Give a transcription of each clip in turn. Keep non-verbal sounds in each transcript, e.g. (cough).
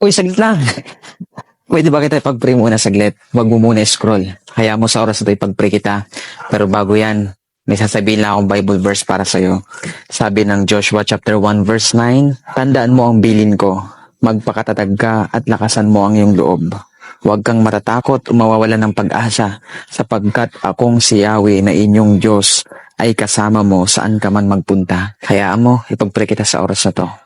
Uy, saglit lang. (laughs) Pwede ba kita ipag-pray muna saglit? Huwag mo muna scroll. Kaya mo sa oras na ito ipag-pray kita. Pero bago yan, may sasabihin lang akong Bible verse para sa'yo. Sabi ng Joshua chapter 1 verse 9, Tandaan mo ang bilin ko. Magpakatatag ka at lakasan mo ang iyong loob. Huwag kang matatakot o mawawala ng pag-asa sapagkat akong si Yahweh na inyong Diyos ay kasama mo saan ka man magpunta. Hayaan mo, ipag-pray kita sa oras na to.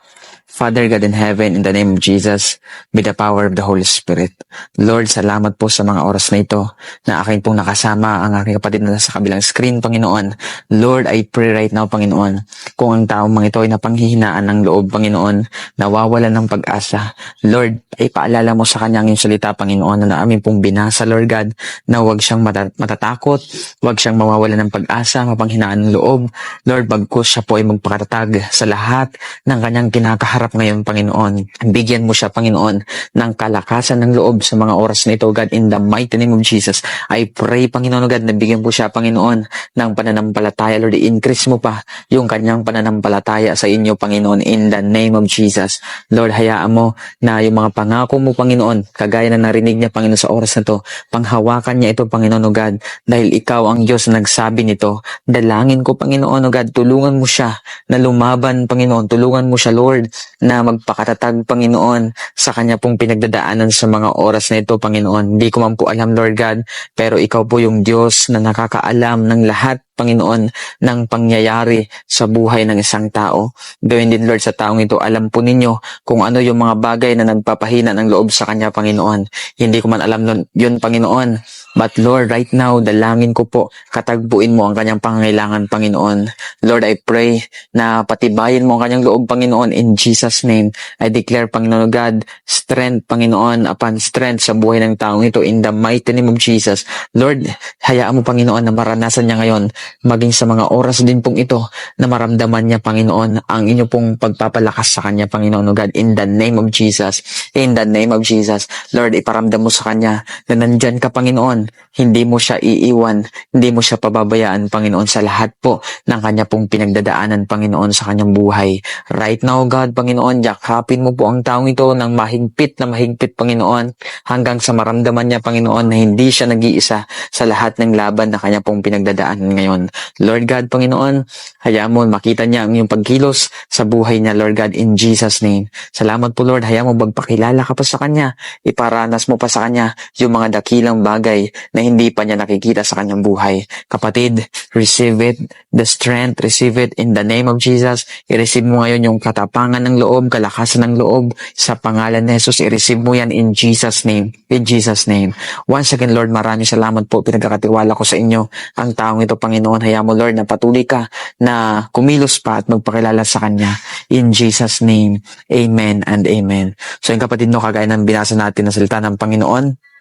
Father God in heaven, in the name of Jesus, with the power of the Holy Spirit. Lord, salamat po sa mga oras na ito na aking pong nakasama ang aking kapatid na nasa kabilang screen, Panginoon. Lord, I pray right now, Panginoon, kung ang taong mga ito ay napanghihinaan ng loob, Panginoon, nawawala ng pag-asa. Lord, ay paalala mo sa kanya ang salita, Panginoon, na namin pong binasa, Lord God, na huwag siyang mata- matatakot, huwag siyang mawawala ng pag-asa, mapanghinaan ng loob. Lord, bagkus siya po ay magpakatatag sa lahat ng kanyang kinakaharap ngayon, Panginoon. Bigyan mo siya, Panginoon, ng kalakasan ng loob sa mga oras na ito, God, in the mighty name of Jesus. I pray, Panginoon, God, na bigyan po siya, Panginoon, ng pananampalataya. Lord, increase mo pa yung kanyang pananampalataya sa inyo, Panginoon, in the name of Jesus. Lord, hayaan mo na yung mga pangako mo, Panginoon, kagaya na narinig niya, Panginoon, sa oras na to, panghawakan niya ito, Panginoon, O God, dahil ikaw ang Diyos na nagsabi nito. Dalangin ko, Panginoon, O God, tulungan mo siya na lumaban, Panginoon. Tulungan mo siya, Lord, na magpakatatag, Panginoon, sa kanya pong pinagdadaanan sa mga oras na ito, Panginoon. Hindi ko man po alam, Lord God, pero ikaw po yung Diyos na nakakaalam ng lahat, Panginoon, ng pangyayari sa buhay ng isang tao. Gawin din, Lord, sa taong ito, alam po ninyo kung ano yung mga bagay na nagpapahina ng loob sa kanya, Panginoon. Hindi ko man alam nun- yun, Panginoon. But Lord, right now, dalangin ko po, katagpuin mo ang kanyang pangangailangan, Panginoon. Lord, I pray na patibayin mo ang kanyang loob, Panginoon, in Jesus' name. I declare, Panginoon God, strength, Panginoon, upon strength sa buhay ng taong ito in the mighty name of Jesus. Lord, hayaan mo, Panginoon, na maranasan niya ngayon, maging sa mga oras din pong ito, na maramdaman niya, Panginoon, ang inyo pong pagpapalakas sa kanya, Panginoon God, in the name of Jesus. In the name of Jesus. Lord, iparamdam mo sa kanya na nandyan ka, Panginoon. Hindi mo siya iiwan, hindi mo siya pababayaan, Panginoon, sa lahat po ng kanya pong pinagdadaanan, Panginoon, sa kanyang buhay. Right now, God, Panginoon, yakapin mo po ang taong ito ng mahigpit na mahigpit, Panginoon, hanggang sa maramdaman niya, Panginoon, na hindi siya nag-iisa sa lahat ng laban na kanya pong pinagdadaanan ngayon. Lord God, Panginoon, hayaan mo makita niya ang iyong pagkilos sa buhay niya, Lord God, in Jesus' name. Salamat po, Lord. Hayaan mo magpakilala ka pa sa kanya. Iparanas mo pa sa kanya yung mga dakilang bagay na hindi pa niya nakikita sa kanyang buhay. Kapatid, receive it, the strength, receive it in the name of Jesus. I-receive mo ngayon yung katapangan ng loob, kalakasan ng loob sa pangalan ni Jesus. I-receive mo yan in Jesus' name. In Jesus' name. Once again, Lord, maraming salamat po. Pinagkakatiwala ko sa inyo ang taong ito, Panginoon. Hayaan mo, Lord, na patuloy ka na kumilos pa at magpakilala sa Kanya. In Jesus' name, Amen and Amen. So yung kapatid no, kagaya ng binasa natin na salita ng Panginoon,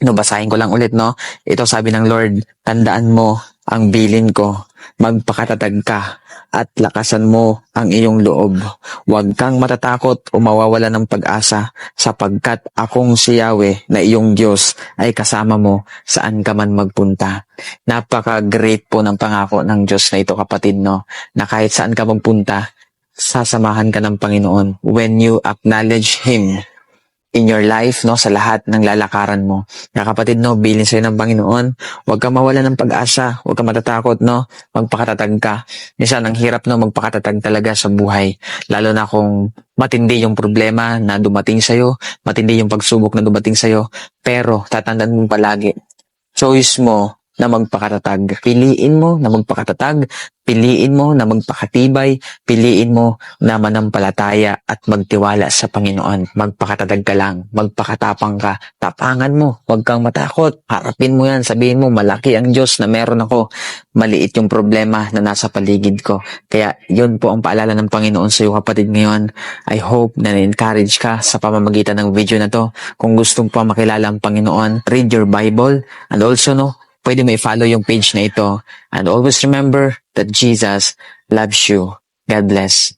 no, basahin ko lang ulit, no? Ito sabi ng Lord, tandaan mo ang bilin ko, magpakatatag ka, at lakasan mo ang iyong loob. Huwag kang matatakot o mawawala ng pag-asa, sapagkat akong si Yahweh na iyong Diyos ay kasama mo saan ka man magpunta. Napaka-great po ng pangako ng Diyos na ito kapatid, no? Na kahit saan ka magpunta, sasamahan ka ng Panginoon when you acknowledge Him in your life, no, sa lahat ng lalakaran mo. Kaya kapatid, no, bilin sa'yo ng Panginoon, huwag kang mawala ng pag-asa, huwag kang matatakot, no, magpakatatag ka. Minsan, ang hirap, no, magpakatatag talaga sa buhay. Lalo na kung matindi yung problema na dumating sa'yo, matindi yung pagsubok na dumating sa'yo, pero tatandaan mo palagi, choice mo na magpakatatag. Piliin mo na magpakatatag, piliin mo na magpakatibay, piliin mo na manampalataya at magtiwala sa Panginoon. Magpakatatag ka lang, magpakatapang ka, tapangan mo, huwag kang matakot, harapin mo yan, sabihin mo, malaki ang Diyos na meron ako, maliit yung problema na nasa paligid ko. Kaya yun po ang paalala ng Panginoon sa iyo kapatid ngayon. I hope na na-encourage ka sa pamamagitan ng video na to. Kung gustong pa makilala ang Panginoon, read your Bible and also no, pwede may follow yung page na ito. And always remember that Jesus loves you. God bless.